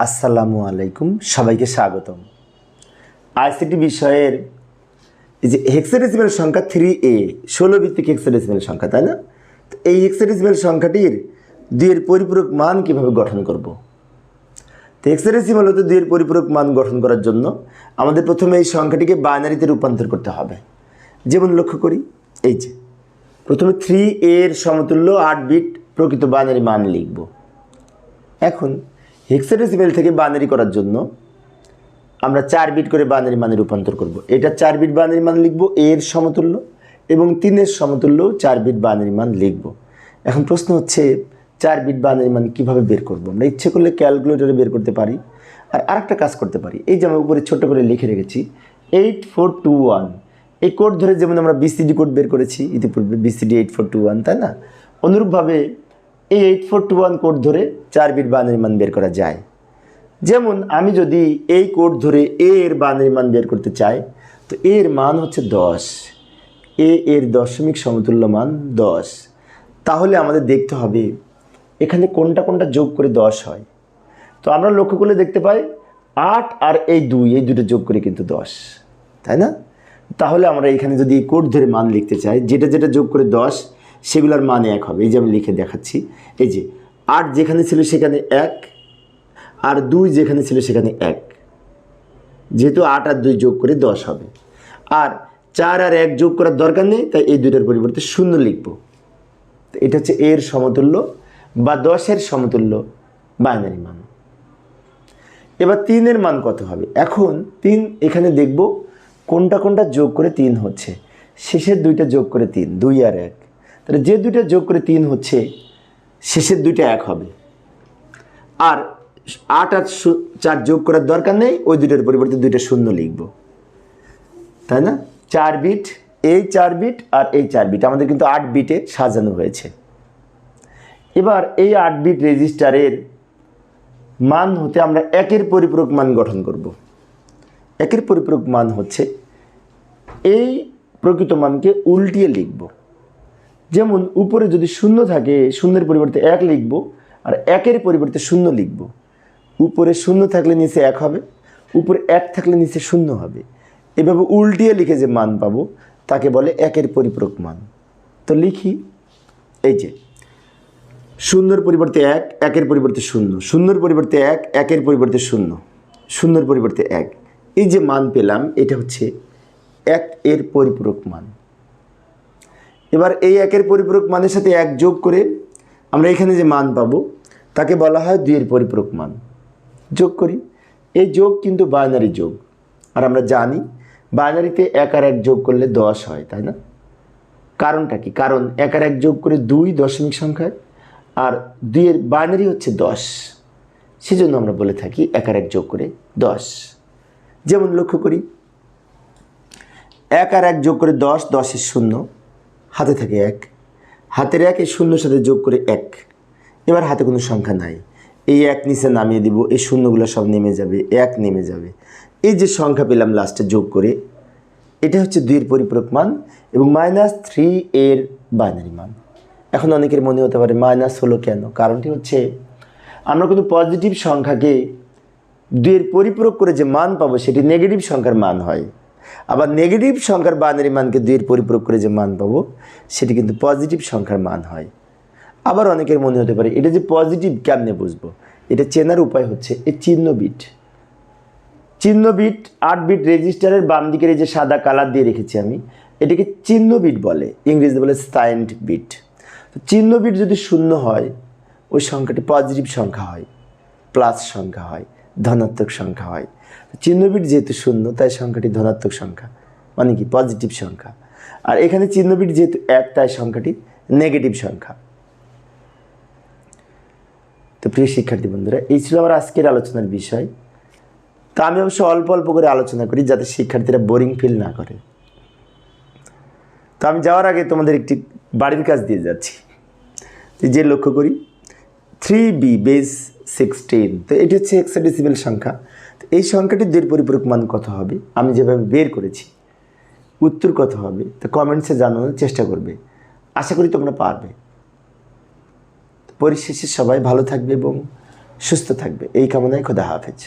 আসসালামু আলাইকুম, সবাইকে স্বাগতম। আইসিটি বিষয়ের এই যে হেক্সাডেসিমেল সংখ্যা থ্রি এ ষোলো ভিত্তিক হেক্সাডেসিমেল সংখ্যা, তাই না? তো এই হেক্সাডেসিমেল সংখ্যাটির দুইয়ের পরিপূরক মান কীভাবে গঠন করব? তো হেক্সাডেসিমেল হতে দুইয়ের পরিপূরক মান গঠন করার জন্য আমাদের প্রথমে এই সংখ্যাটিকে বাইনারিতে রূপান্তর করতে হবে। যেমন লক্ষ্য করি, এই যে, প্রথমে থ্রি এর সমতুল্য আট বিট প্রকৃত বাইনারি মান লিখব। এখন হেক্সাডেসিমেল থেকে বাইনারি করার জন্য আমরা চার বিট করে বাইনারি মানে রূপান্তর করব। এটা চার বিট বাইনারি মান লিখব এর সমতুল্য এবং তিনের সমতুল্য চার বিট বাইনারি মান লিখব। এখন প্রশ্ন হচ্ছে, চার বিট বাইনারি মান কীভাবে বের করব? আমরা ইচ্ছে করলে ক্যালকুলেটরে বের করতে পারি আর আরেকটা কাজ করতে পারি। এই যে আমরা উপরে ছোট করে লিখে রেখেছি এইট ফোর টু ওয়ান এই কোড ধরে যেমন আমরা বিসিডি কোড বের করেছি, ইতিপূর্বে BCD eight four two one তাই না? অনুরূপভাবে এই eight four two one code ধরে চার বিট বাইনারি মান বের করা যায়। যেমন আমি যদি এই কোড ধরে এ এর বানের মান বের করতে চাই, তো এর মান হচ্ছে দশ। এ এর দশমিক সমতুল্য মান দশ। তাহলে আমাদের দেখতে হবে, এখানে কোনটা কোনটা যোগ করে দশ হয়। তো আমরা লক্ষ্য করলে দেখতে পাই, আট আর এই দুই, এই দুটো যোগ করে কিন্তু দশ। তাই না? তাহলে আমরা এখানে যদি কোড ধরে মান লিখতে চাই, যেটা যেটা যোগ করে দশ সেগুলোর মান এক হবে। এই যে আমি লিখে দেখাচ্ছি। এই যে, আট যেখানে ছিল সেখানে এক, আর দুই যেখানে ছিল সেখানে এক। যেহেতু আট আর দুই যোগ করে দশ হবে। আর চার আর এক যোগ করার দরকার নেই, তাই এই দুইটার পরিবর্তে শূন্য লিখব। এটা হচ্ছে এর সমতুল্য বা দশের সমতুল্য বাইনারি মান। এবার তিনের মান কত হবে? এখন তিন এখানে দেখব কোনটা কোনটা যোগ করে তিন হচ্ছে। শেষের দুইটা যোগ করে তিন, দুই আর এক। তাহলে যে দুইটা যোগ করে তিন হচ্ছে, শেষের দুইটা এক হবে। আর আট আর চার যোগ করার দরকার নেই, ওই দুইটার পরিবর্তে দুইটা শূন্য লিখব। তাই না? চার বিট, এই চার বিট আর এই চার বিট, আমাদের কিন্তু আট বিটে সাজানো হয়েছে। এবার এই আট বিট রেজিস্টারের মান হতে আমরা একের পরিপূরক মান গঠন করব। একের পরিপূরক মান হচ্ছে, এই প্রকৃত মানকে উল্টিয়ে লিখব। যেমন উপরে যদি শূন্য থাকে, শূন্যের পরিবর্তে এক লিখব, আর একের পরিবর্তে শূন্য লিখব। উপরে শূন্য থাকলে নিচে এক হবে, উপরে এক থাকলে নিচে শূন্য হবে। এভাবে উল্টিয়ে লিখে যে মান পাবো, তাকে বলে একের পরিপূরক মান। তো লিখি, এই যে, শূন্যর পরিবর্তে এক, একের পরিবর্তে শূন্য, শূন্যর পরিবর্তে এক, একের পরিবর্তে শূন্য, শূন্যর পরিবর্তে এক। এই যে মান পেলাম, এটা হচ্ছে এক এর পরিপূরক মান। এবার এই একের পরিপূরক মানের সাথে এক যোগ করে আমরা এখানে যে মান পাবো, তাকে বলা হয় দুইয়ের পরিপূরক মান। যোগ করি। এই যোগ কিন্তু বাইনারি যোগ। আর আমরা জানি বাইনারিতে এক আর এক যোগ করলে দশ হয়, তাই না? কারণটা কি? কারণ এক আর এক যোগ করে দুই দশমিক সংখ্যায়, আর দুইয়ের বাইনারি হচ্ছে দশ। সেজন্য আমরা বলে থাকি এক আর এক যোগ করে দশ। যেমন লক্ষ্য করি, এক আর এক যোগ করে দশ দশের শূন্য। হাতে থাকে এক। হাতের এক এই শূন্যর সাথে যোগ করে এক। এবার হাতে কোনো সংখ্যা নাই। এই এক নিচে নামিয়ে দিব, এই শূন্যগুলো সব নেমে যাবে, এক নেমে যাবে। এই যে সংখ্যা পেলাম লাস্টে যোগ করে, এটা হচ্ছে দুইয়ের পরিপূরক মান এবং মাইনাস থ্রি এর বাইনারি মান। এখন অনেকের মনে হতে পারে মাইনাস হলো কেন? কারণটি হচ্ছে, আমরা কিন্তু পজিটিভ সংখ্যাকে দুইয়ের পরিপূরক করে যে মান পাবো, সেটি নেগেটিভ সংখ্যার মান হয়। আবার নেগেটিভ সংখ্যার বাইনারি মানকে দুইয়ের পরিপূরক করে যে মান পাবো, সেটি কিন্তু পজিটিভ সংখ্যার মান হয়। আবার অনেকের মনে হতে পারে, এটা যে পজিটিভ কেমনে বুঝব? এটা চেনার উপায় হচ্ছে এই চিহ্ন বিট চিহ্ন বিট আট বিট রেজিস্টারের বাম দিকের এই যে সাদা কালার দিয়ে রেখেছি আমি, এটাকে চিহ্ন বিট বলে, ইংরেজিতে বলে সাইন্ড বিট তো চিহ্ন বিট যদি শূন্য হয়, ওই সংখ্যাটি পজিটিভ সংখ্যা হয় প্লাস সংখ্যা হয়। ধনাত্মক সংখ্যা হয়। চিহ্নবিট যেহেতু শূন্য, তাই সংখ্যাটি ধনাত্মক সংখ্যা। মানে কি? পজিটিভ সংখ্যা। আর এখানে চিহ্নবিট যেহেতু এক, তাই সংখ্যাটি নেগেটিভ সংখ্যা। তো প্রিয় শিক্ষার্থী বন্ধুরা, এই ছিল আমার আজকের আলোচনার বিষয়। তা আমি অবশ্য অল্প অল্প করে আলোচনা করি, যাতে শিক্ষার্থীরা বোরিং ফিল না করে। তো আমি যাওয়ার আগে তোমাদের একটি বাড়ির কাজ দিয়ে যাচ্ছি। যে লক্ষ্য করি থ্রি বি বেস সিক্সটিন তো এটি হচ্ছে হেক্সাডেসিমেল সংখ্যা। তো এই সংখ্যাটির দেড় পরিপূরক মান কত হবে? আমি যেভাবে বের করেছি, উত্তর কত হবে? তো কমেন্টসে জানানোর চেষ্টা করবে। আশা করি তোমরা পারবে। পরিশেষে সবাই ভালো থাকবে এবং সুস্থ থাকবে। এই কামনায় খোদা হাফেজ।